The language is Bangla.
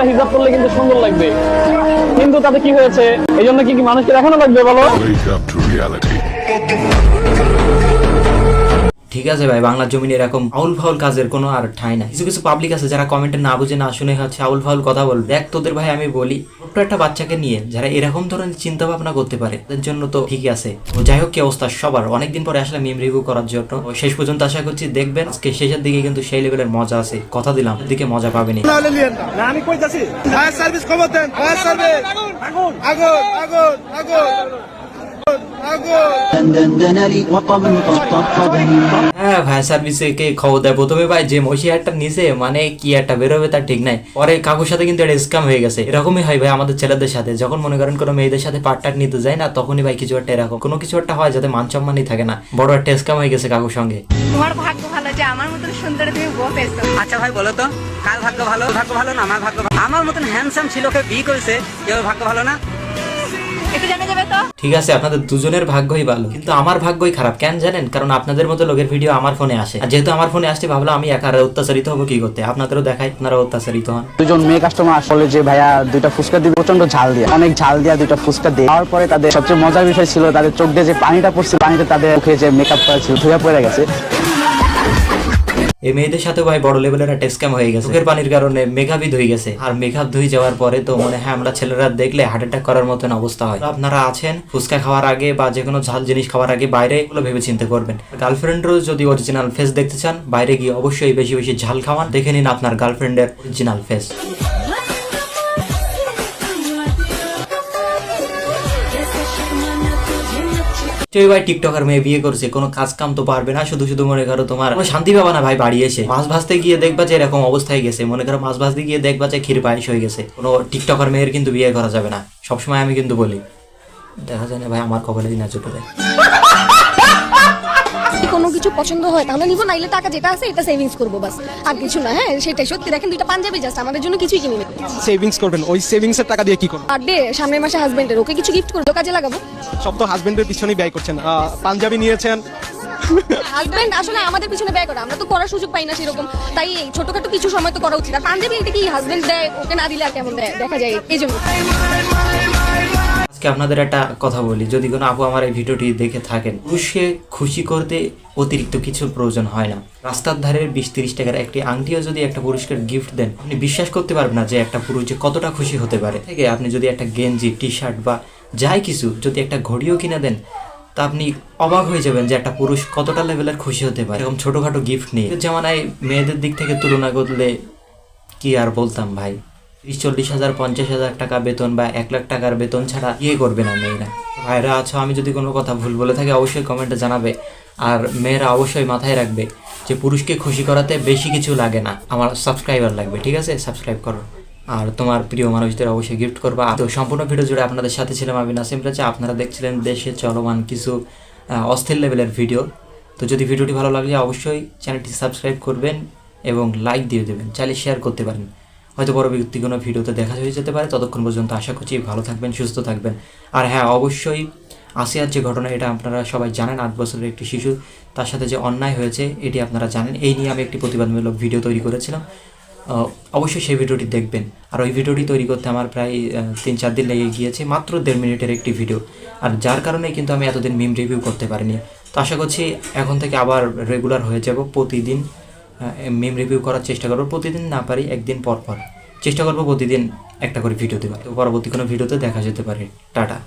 ছেলেরা হিজাব করলে কিন্তু সুন্দর লাগবে। কিন্তু তাতে কি হয়েছে? এই জন্য কি মানুষকে দেখানো লাগবে, বলো. ঠিক আছে ভাই বাংলা জমিনে এরকম আউল ফাউল কাজের কোনো আর ঠাই নাই। কিছু কিছু পাবলিক আছে যারা কমেন্টে না বুঝে না শুনে হচ্ছে আউল ফাউল কথা বল দেখ তোদের ভাই আমি বলি ছোট্ট একটা বাচ্চাকে নিয়ে যারা এরকম ধরনের চিন্তা ভাবনা করতে পারে তাদের জন্য তো ঠিকই আছে যাই হোক কি অবস্থা সবার অনেকদিন পরে আসলে মেম রিভিউ করার জন্য শেষ পর্যন্ত আশা করছি দেখবেন আজকে শেষের দিকে কিন্তু সেই লেভেলের মজা আছে কথা দিলাম দিকে মজা পাবেনি আমি কইতাছি ফায়ার সার্ভিস খবর দেন ফায়ার সার্ভিস আগুন আগুন আগুন আগুন হ্যাঁ ভাই সার্ভিসে কে খবর দেয়? প্রথমে ভাই যে মশিয়ারটা নিচে মানে কি একটা বেরোবে তার ঠিক নাই। পরে কাকুর সাথে কিন্তু একটা স্ক্যাম হয়ে গেছে। এরকমই হয় ভাই আমাদের ছেলেদের সাথে। যখন মনে করেন কোনো মেয়েদের সাথে পার্টনার নিতে যায় না তখনই ভাই কিছু একটা এরকম। কোনো কিছু একটা হয় যাতে মান সম্মানই থাকে না। বড় একটা স্ক্যাম হয়ে গেছে কাকুর সঙ্গে। তোমার ভাগ্য ভালো যে আমার মতন সুন্দর তুমি বউ পেয়েছ। আচ্ছা ভাই বলো তো কার ভাগ্য ভালো? ভাগ্য ভালো না? আমার ভাগ্য ভালো? আমার মতন হ্যান্ডসাম ছেলেকে বিয়ে করেছে কেউ ভাগ্য ভালো না? একটু জানা যাবে তো? ঠিক আছে আপনাদের দুজনের ভাগ্যই ভালো। কিন্তু আমার ভাগ্যই খারাপ কেন জানেন? কারণ আপনাদের মতো লোকের ভিডিও আমার ফোনে আসে। আর যেহেতু আমার ফোনে আসছে ভাবলাম আমি একা অত্যাচারিত হব কি করতে? আপনাদেরও দেখাই আপনারা অত্যাচারিত হন। দুজন মেয়ে কাস্টমার আসলে যে ভাইয়া দুইটা ফুচকা দিবে প্রচণ্ড ঝাল দিয়ে অনেক ঝাল দিয়া দুইটা ফুচকা দিয়ে দেওয়ার পরে তাদের সবচেয়ে মজার বিষয় ছিল তাদের চোখ দিয়ে যে পানিটা পড়ছে পানিতে তাদের মুখে যে মেকআপ করা ছিল ধুয়ে পড়ে গেছে। এই মেয়েদের সাথে ভাই বড় লেভেলের একটা স্ক্যাম হয়ে গেছে। চোখের পানির কারণে মেকআপই ধুই গেছে। আর মেকআপ ধুই যাওয়ার পরে তো মনে হয় আমরা ছেলেরা দেখলে হার্ট অ্যাটাক করার মতন অবস্থা হয়। আপনারা আছেন, ফুচকা খাওয়ার আগে বা যে কোনো ঝাল জিনিস খাওয়ার আগে বাইরে এগুলো ভেবে চিন্তা করবেন গার্লফ্রেন্ডেরও যদি অরিজিনাল ফেস দেখতে চান, বাইরে গিয়ে অবশ্যই বেশি বেশি ঝাল খাওয়ান। দেখে নিন আপনার গার্লফ্রেন্ডের অরিজিনাল ফেস তুই ভাই টিকটকার মেয়ে বিয়ে করছে, কোনো কাজ কাম তো পারবে না। শুধু শুধু মনে করো তোমার কোনো শান্তি পাবা না ভাই বাড়ি এসে। মাছ ভাজতে গিয়ে দেখবা যে এরকম অবস্থায় গেছে। মনে করো মাছ ভাজতে গিয়ে দেখবা যে ক্ষীর পায়েস হয়ে গেছে। কোনো টিকটকার মেয়ের কিন্তু বিয়ে করা যাবে না। সবসময় আমি কিন্তু বলি। দেখা যায় না ভাই, আমার কপালে দিন চোখে দেয় কোনো কিছু পছন্দ হয় তাহলে নিবো নাইলে টাকা যেটা আছে এটা সেভিংস করব বাস। আর কিছু না হ্যাঁ সেটাই। সত্যি দেখেন দুইটা পাঞ্জাবি জাস্ট আমাদের জন্য কিছুই কিনি সেভিংস করবেন ওই সেভিংস এর টাকা দিয়ে কি করবেন বার্থডে সামনের মাসে হাজবেন্ডের ওকে কিছু গিফট করব কাজে লাগাবো। সব তো হাজবেন্ডের পিছনেই ব্যয় করছেন। আহ, পাঞ্জাবি নিয়েছেন। হাজবেন্ড আসলে আমাদের পিছনে ব্যয় করে আমরা তো করার সুযোগ পাই না সেরকম। তাই এই ছোটখাটো কিছু সময় তো করা উচিত। আর পাঞ্জাবি এটা কি হাজবেন্ড দেয় ওকে না দিলে আর কেমন দেয়? দেখা যায় এই জন্য। আজকে আপনাদের একটা কথা বলি। যদি কোনো আপু আমার এই ভিডিওটি দেখে থাকেন পুরুষকে খুশি করতে অতিরিক্ত কিছু প্রয়োজন হয় না। রাস্তার ধারের বিশ তিরিশ টাকার একটি আংটিও যদি একটা পুরুষকে গিফট দেন, আপনি বিশ্বাস করতে পারবেন না যে একটা পুরুষ যে কতটা খুশি হতে পারে। থেকে আপনি যদি একটা গেঞ্জি টি শার্ট বা যাই কিছু, যদি একটা ঘড়িও কিনে দেন, তা আপনি অবাক হয়ে যাবেন যে একটা পুরুষ কতটা লেভেলের খুশি হতে পারে। এরকম ছোটোখাটো গিফট নিয়ে জামানায় মেয়েদের দিক থেকে তুলনা করলে কি আর বলতাম ভাই? ত্রিশ, চল্লিশ হাজার, পঞ্চাশ হাজার টাকা বেতন বা এক লাখ টাকার বেতন ছাড়া ইয়ে করবে না মেয়েরা। ভাইরা আছো, আমি যদি কোনো কথা ভুল বলে থাকি, অবশ্যই কমেন্টে জানাবে। আর মেয়েরা অবশ্যই মাথায় রাখবে যে পুরুষকে খুশি করাতে বেশি কিছু লাগে না। আমার সাবস্ক্রাইবার লাগবে, ঠিক আছে? সাবস্ক্রাইব করো। আর তোমার প্রিয় মানুষদের অবশ্যই গিফট করবা। তো সম্পূর্ণ ভিডিও জুড়ে আপনাদের সাথে ছিলাম আমি নাসিম রাজা। আপনারা দেখছিলেন দেশে চলমান কিছু অস্থির লেভেলের ভিডিও তো যদি ভিডিওটি ভালো লাগলে অবশ্যই চ্যানেলটি সাবস্ক্রাইব করবেন এবং লাইক দিয়ে দেবেন। চাইলে শেয়ার করতে পারেন। হয়তো পরবর্তী কোনো ভিডিওতে দেখা হয়ে যেতে পারে। ততক্ষণ পর্যন্ত আশা করছি ভালো থাকবেন, সুস্থ থাকবেন। আর হ্যাঁ অবশ্যই আসিয়ার যে ঘটনা, এটা আপনারা সবাই জানেন। আট বছরের একটি শিশু, তার সাথে যে অন্যায় হয়েছে, এটি আপনারা জানেন। এই নিয়ে আমি একটি প্রতিবাদমূলক ভিডিও তৈরি করেছিলাম। অবশ্যই সেই ভিডিওটি দেখবেন। আর ওই ভিডিওটি তৈরি করতে আমার প্রায় তিন চার দিন লেগে গিয়েছে, মাত্র দেড় মিনিটের একটি ভিডিও। আর যার কারণে কিন্তু আমি এতদিন মিম রিভিউ করতে পারিনি। তো আশা করছি এখন থেকে আবার রেগুলার হয়ে যাব প্রতিদিন। মিম রিভিউ করার চেষ্টা করব। প্রতিদিন না পারি, একদিন পর পর। চেষ্টা করব প্রতিদিন একটা করে ভিডিও দেওয়ার পরবর্তী কোনো ভিডিওতে দেখা যেতে পারে। টাটা।